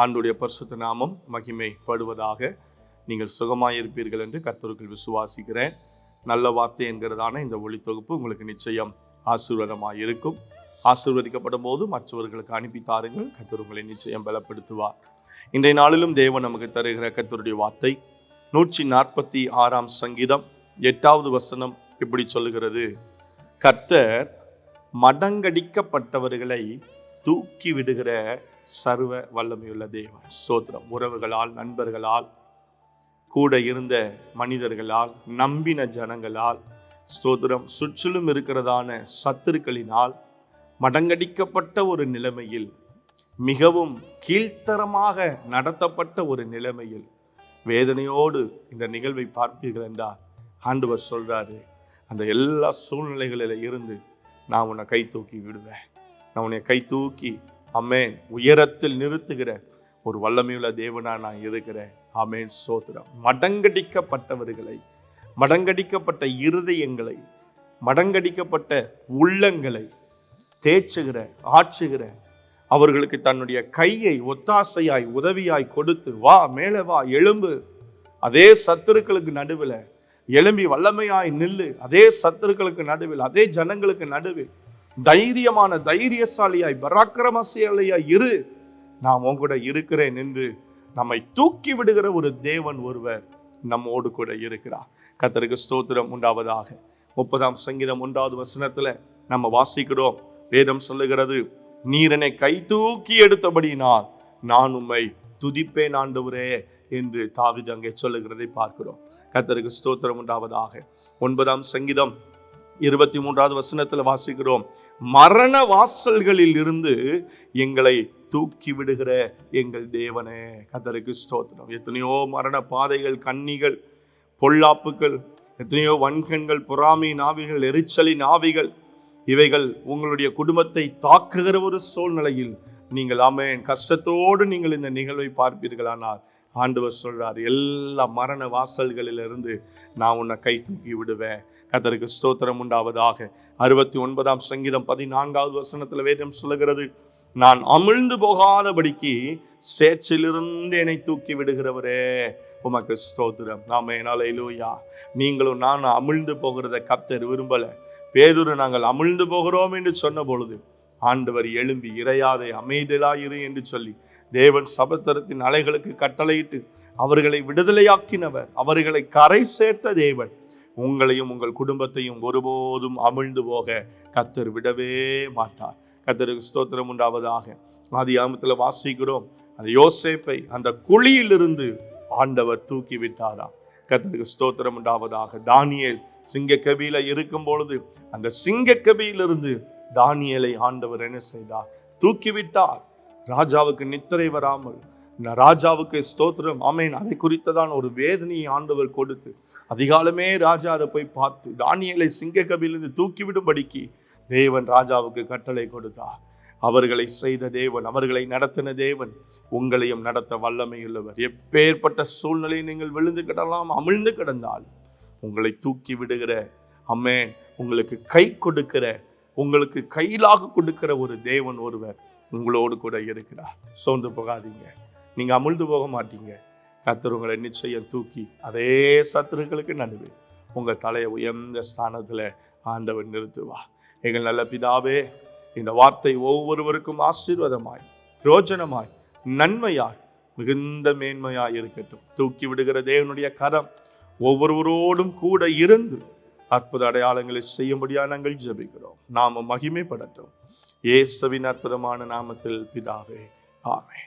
ஆண்டுடைய பரிசுத்த நாமம் மகிமைப்படுவதாக நீங்கள் சுகமாயிருப்பீர்கள் என்று கத்தருக்குள் விசுவாசிக்கிறேன். நல்ல வார்த்தை என்கிறதான இந்த ஒளி தொகுப்பு உங்களுக்கு நிச்சயம் ஆசீர்வாதமாக இருக்கும் ஆசீர்வதிக்கப்படும் போது மற்றவர்களுக்கு அனுப்பி தாருங்கள். கத்தர் உங்களை நிச்சயம் பலப்படுத்துவார். இன்றைய நாளிலும் தேவன் நமக்கு தருகிற கத்தருடைய வார்த்தை நூற்றி நாற்பத்தி ஆறாம் சங்கீதம் எட்டாவது வசனம் இப்படி சொல்லுகிறது. கர்த்தர் மடங்கடிக்கப்பட்டவர்களை தூக்கி விடுகிற சர்வ வல்லமையுள்ள தேவன். ஸ்தோத்திரம். உறவுகளால் நண்பர்களால் கூட இருந்த மனிதர்களால் நம்பின ஜனங்களால் ஸ்தோத்திரம். சுற்றிலும் இருக்கிறதான சத்துருக்களினால் மடங்கடிக்கப்பட்ட ஒரு நிலைமையில் மிகவும் கீழ்த்தரமாக நடத்தப்பட்ட ஒரு நிலைமையில் வேதனையோடு இந்த நிகழ்வை பார்ப்பீர்கள் என்றால் ஆண்டவர் சொல்கிறாரு அந்த எல்லா சூழ்நிலைகளில் இருந்து நான் உன்னை கை தூக்கி விடுவேன். நான் உன்னை கை தூக்கி அமேன் உயரத்தில் நிறுத்துகிற ஒரு வல்லமையுள்ள தேவனா நான் இருக்கிறேன். அமேன் சோத்திரம். மடங்கடிக்கப்பட்டவர்களை மடங்கடிக்கப்பட்ட இருதயங்களை மடங்கடிக்கப்பட்ட உள்ளங்களை தேய்ச்சுகிற ஆற்றுகிற அவர்களுக்கு தன்னுடைய கையை ஒத்தாசையாய் உதவியாய் கொடுத்து வா மேலே வா எலும்பு அதே சத்துருக்களுக்கு நடுவில் எலும்பி வல்லமையாய் நில்லு. அதே சத்துருக்களுக்கு நடுவில் அதே ஜனங்களுக்கு நடுவில் தைரியமான தைரியசாலியாய் பராக்கிரமசாலியாய் இரு. நான் உன் கூட இருக்கிறேன் என்று நம்மை தூக்கி விடுகிற ஒரு தேவன் ஒருவர் நம்மோடு கூட இருக்கிறார். கத்தருக்கு ஸ்தோத்திரம் உண்டாவதாக. முப்பதாம் சங்கீதம் ஒன்றாவது வசனத்துல நம்ம வாசிக்கிறோம். வேதம் சொல்லுகிறது நீரனை கை தூக்கி எடுத்தபடினால் நான் உம்மை துதிப்பேன் ஆண்டவரே என்று தாவிது அங்கே சொல்லுகிறதை பார்க்கிறோம். கத்தருக்கு ஸ்தோத்திரம் உண்டாவதாக. ஒன்பதாம் சங்கீதம் இருபத்தி மூன்றாவது வசனத்தில் வாசிக்கிறோம். மரண வாசல்களில் இருந்து எங்களை தூக்கி விடுகிற எங்கள் தேவனே கதருக்கு ஸ்தோத்திரம். எத்தனையோ மரண பாதைகள் கன்னிகள் பொல்லாப்புகள் எத்தனையோ வன்கண்கள் பொறாமை நாவிகள் எரிச்சலின் ஆவிகள் இவைகள் உங்களுடைய குடும்பத்தை தாக்குகிற ஒரு சூழ்நிலையில் நீங்கள் ஆமேன். கஷ்டத்தோடு நீங்கள் இந்த நிகழ்வை பார்ப்பீர்களானால் ஆண்டவர் சொல்றார் எல்லா மரண வாசல்களிலிருந்து நான் உன்னை கை தூக்கி விடுவேன். கத்தருக்கு ஸ்தோத்திரம் உண்டாவதாக. அறுபத்தி ஒன்பதாம் சங்கீதம் பதினான்காவது வசனத்தில் வேதம் சொல்லுகிறது நான் அமிழ்ந்து போகாதபடிக்கு சேற்றிலிருந்து என்னை தூக்கி விடுகிறவரே உமக்கு ஸ்தோத்திரம். நாம என்னாலையிலூயா நீங்களும் நான் அமிழ்ந்து போகிறத கத்தர் விரும்பல. பேதுரு நாங்கள் அமிழ்ந்து போகிறோம் என்று சொன்ன பொழுது ஆண்டவர் எழும்பி இறையாதை அமைதலாயிரு என்று சொல்லி தேவன் சபத்தரத்தின் அலைகளுக்கு கட்டளையிட்டு அவர்களை விடுதலையாக்கினவர். அவர்களை கரை சேர்த்த தேவன். உங்களையும் உங்கள் குடும்பத்தையும் ஒருபோதும் அமிழ்ந்து போக கத்தர் விடவே மாட்டார். கத்தருக்கு ஸ்தோத்திரம் உண்டாவதாக. ஆதி ஆமத்தில் வாசிக்கிறோம். அந்த யோசேப்பை அந்த குழியிலிருந்து ஆண்டவர் தூக்கி விட்டாராம். கத்தருக்கு ஸ்தோத்திரம் உண்டாவதாக. தானியேல் சிங்கக்கபியில இருக்கும் பொழுது அந்த சிங்கக்கபியிலிருந்து தானியலை ஆண்டவர் என்ன செய்தார்? தூக்கி விட்டார். ராஜாவுக்கு நித்திரை வராமல் ராஜாவுக்கு ஸ்தோத்திரம் ஆமேன். அதை குறித்ததான் ஒரு வேதனையை ஆண்டவர் கொடுத்து அதிகாலமே ராஜா அதை போய் பார்த்து தானியேலை சிங்கக்கபிலிருந்து தூக்கிவிடும்படிக்கு தேவன் ராஜாவுக்கு கட்டளை கொடுத்தார். அவர்களை செய்த தேவன் அவர்களை நடத்தின தேவன் உங்களையும் நடத்த வல்லமையுள்ளவர். எப்பேற்பட்ட சூழ்நிலையை நீங்கள் விழுந்து கிடலாம் அமிழ்ந்து கிடந்தால் உங்களை தூக்கி விடுகிற அம்மே உங்களுக்கு கை கொடுக்கிற உங்களுக்கு கையிலாக கொடுக்கிற ஒரு தேவன் ஒருவர் உங்களோடு கூட இருக்கிறார். சோர்ந்து போகாதீங்க. நீங்க அமிழ்ந்து போக மாட்டீங்க. கர்த்தர் உங்களை நிச்சயம் தூக்கி அதே சத்துருக்களுக்கு நடுவே உங்க தலையை உயர்ந்த ஸ்தானத்துல ஆண்டவர் நிறுத்துவா. எங்கள் நல்ல பிதாவே இந்த வார்த்தை ஒவ்வொருவருக்கும் ஆசீர்வாதமாய் ரோஜனமாய் நன்மையாய் மிகுந்த மேன்மையாய் இருக்கட்டும். தூக்கி விடுகிற தேவனுடைய கரம் ஒவ்வொருவரோடும் கூட இருந்து அற்புத அடையாளங்களை செய்யும்படியா நாங்கள் ஜெபிக்கிறோம். நாம மகிமைப்படட்டும். இயேசுவின் அற்புதமான நாமத்தில் பிதாவே ஆமேன்.